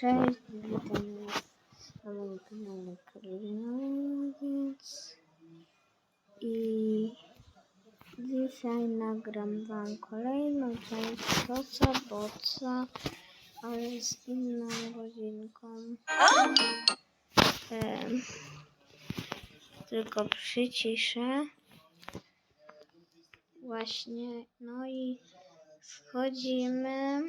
Cześć, witam was na moim kanale Karolina, więc i dzisiaj nagram wam kolejną część Toca Boca, ale z inną rodzinką. Em, tylko przyciszę. Właśnie, no i schodzimy.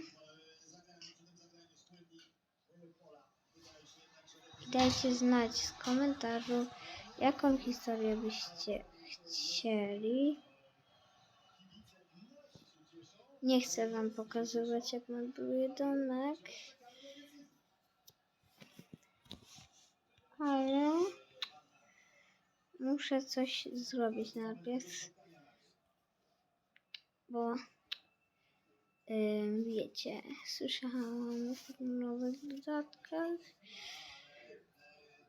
Dajcie znać w komentarzu, jaką historię byście chcieli. Nie chcę wam pokazywać, jak moduję domek. Ale muszę coś zrobić najpierw. Bo ym, wiecie, słyszałam o nowych dodatkach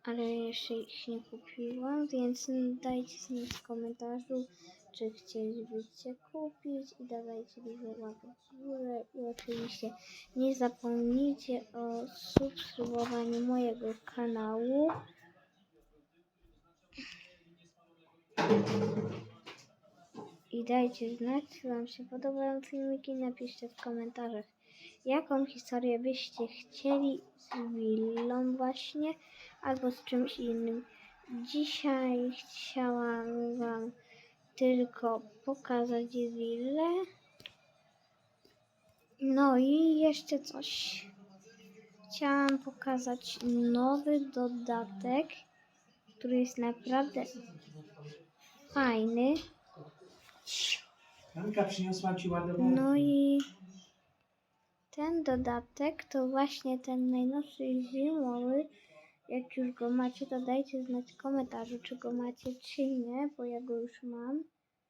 ale jeszcze ich nie kupiłam, więc dajcie znać w komentarzu, czy chcielibyście kupić i dawajcie dużo łapek w górę i oczywiście nie zapomnijcie o subskrybowaniu mojego kanału. I dajcie znać, czy Wam się podobają filmiki, napiszcie w komentarzach, jaką historię byście chcieli z willą właśnie, albo z czymś innym. Dzisiaj chciałam Wam tylko pokazać willę. No i jeszcze coś. Chciałam pokazać nowy dodatek, który jest naprawdę fajny. Anka przyniosła ci ładowarkę. No i ten dodatek to właśnie ten najnowszy zimowy. Jak już go macie, to dajcie znać w komentarzu, czy go macie, czy nie, bo ja go już mam.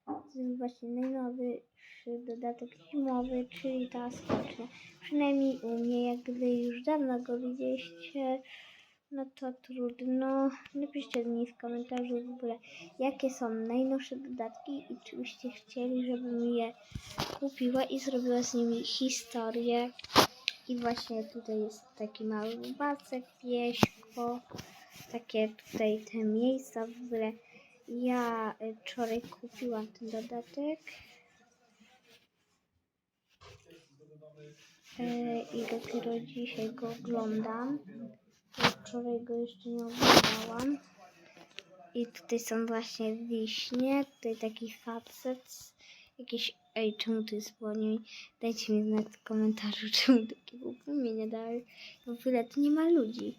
To jest właśnie najnowszy dodatek zimowy, czyli ta skocznia. Przynajmniej u mnie, jak gdy już dawno go widzieliście, no to trudno. Napiszcie mi w komentarzu w ogóle, jakie są najnowsze dodatki i czy byście chcieli, żebym je kupiła i zrobiła z nimi historię. I właśnie tutaj jest taki mały bacek, wieśko, takie tutaj te miejsca w ogóle. Ja y, wczoraj kupiłam ten dodatek. E, I dopiero dzisiaj go oglądam. Wczoraj go jeszcze nie oglądałam. I tutaj są właśnie wiśnie, tutaj taki facet, jakiś, ej, czemu to jest płomień? Dajcie mi znać w komentarzu, czemu takiego płomienia dali. W ogóle tu nie ma ludzi.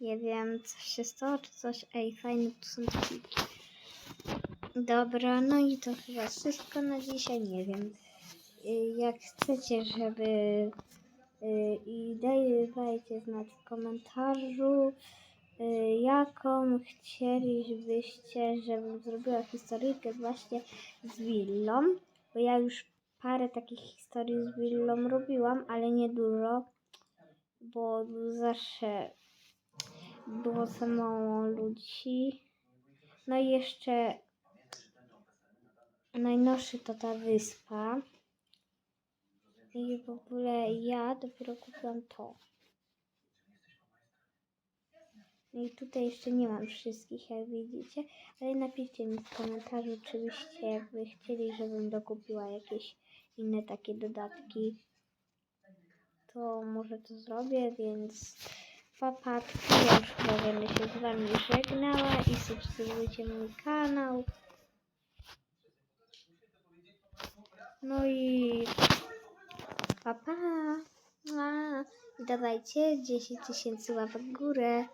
Nie wiem, coś się stało, czy coś, ej, fajne tu są pliki. Dobra, no i to chyba wszystko na dzisiaj, nie wiem. Y, Jak chcecie, żeby i daj, dajcie znać w komentarzu, y, jaką chcielibyście, żebym zrobiła historyjkę właśnie z willą, bo ja już parę takich historii z willą robiłam, ale nie dużo, bo zawsze było za mało ludzi. No i jeszcze najnowszy to ta wyspa. I w ogóle ja dopiero kupiłam to. No i tutaj jeszcze nie mam wszystkich, jak widzicie, ale napiszcie mi w komentarzu, czy byście jakby chcieli, żebym dokupiła jakieś inne takie dodatki. To może to zrobię, więc papatki, ja już chyba będę się z wami żegnała i subskrybujcie mój kanał. No i pa pa. I dawajcie 10 tysięcy łapek w górę.